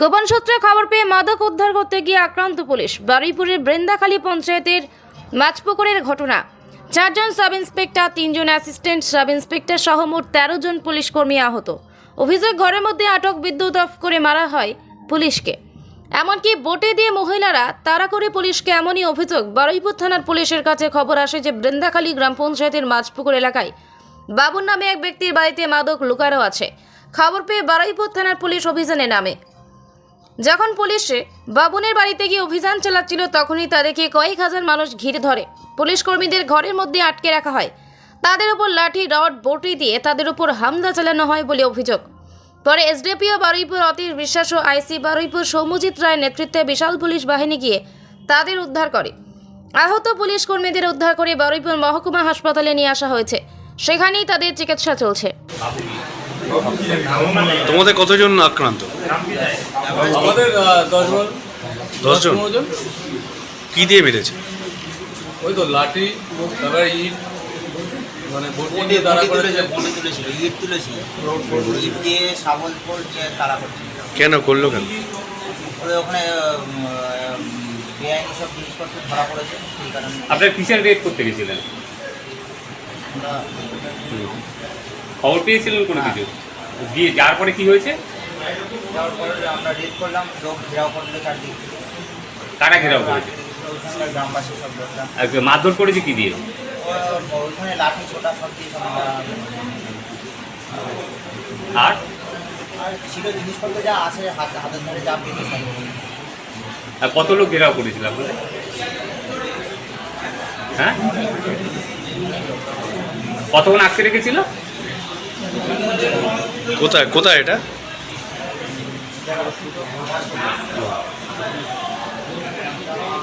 গোপন সূত্রে খবর পেয়ে মাদক উদ্ধার করতে গিয়ে আক্রান্ত পুলিশ। বারুইপুরের বৃন্দাখালী পঞ্চায়েতের মাছপুকুরের ঘটনা। চারজন সাব ইন্সপেক্টর তিনজন অ্যাসিস্ট্যান্ট সাব ইন্সপেক্টর সহ মোট তেরো জন পুলিশ কর্মী আহত। অভিযোগ, ঘরের মধ্যে আটক বিদ্যুৎ অফ করে মারা হয় পুলিশকে। এমনকি বোটে দিয়ে মহিলারা তাড়া করে পুলিশকে এমনই অভিযোগ, বারুইপুর থানার পুলিশের কাছে খবর আসে যে বৃন্দাখালী গ্রাম পঞ্চায়েতের মাছপুকুর এলাকায় বাবুর নামে এক ব্যক্তির বাড়িতে মাদক লুকানো আছে। খবর পেয়ে বারুইপুর থানার পুলিশ অভিযানে নামে। যখন পুলিশে বাবুনের বাড়িতে গিয়ে অভিযান চালাচ্ছিল, তখনই তাদেরকে কয়েক হাজার মানুষ ঘিরে ধরে। পুলিশ কর্মীদের ঘরের মধ্যে আটকে রাখা হয়। তাদের উপর লাঠি, রড, বটি দিয়ে তাদের উপর হামলা চালানো হয় বলে অভিযোগ। পরে এসডিপিও বারুইপুর অতীশ বিশ্বাস ও আইসি বারুইপুর সৌম্যজিৎ রায়ের নেতৃত্বে বিশাল পুলিশ বাহিনী গিয়ে তাদের উদ্ধার করে। আহত পুলিশ কর্মীদের উদ্ধার করে বারুইপুর মহকুমা হাসপাতালে নিয়ে আসা হয়েছে। সেখানেই তাদের চিকিৎসা চলছে। তোমাদের কতজন আক্রান্ত? আমাদের আহ, দশ জন। দশজন জন? কি দিয়ে মেরেছে ওই তো লাঠি তারপরে ইট মানে বটি দিয়ে বলে তুলেছিল ইট তুলেছিল। ইট দিয়ে শাবল তারা করছিল। কেন করল কেন? ওই ওখানে বেআইনি সব জিনিসপত্র ধরা পড়েছে সেই কারণে। আপনার কিসের রেড করতে গেছিলেন? খবর পেয়েছিলেন কোনো কিছু? দিয়ে যাওয়ার পরে কি হয়েছে? যাওয়ার পরে আমরা রেড করলাম লোক ঘেরাও করলে চারদিক। থেকে। কারা ঘেরাও করেছে? গ্রামবাসী সব লোকরা আর মারধর করেছে কি দিয়ে? লাঠি ছোটা সব দিয়ে আর? আর ছিল জিনিসপত্র যা আছে হাত হাতের ধরে যা কত লোক ঘেরাও করেছিল আপনাদের? হ্যাঁ? কতক্ষণ আটকে রেখেছিল? কোথায় কোথায় এটা? Thank you.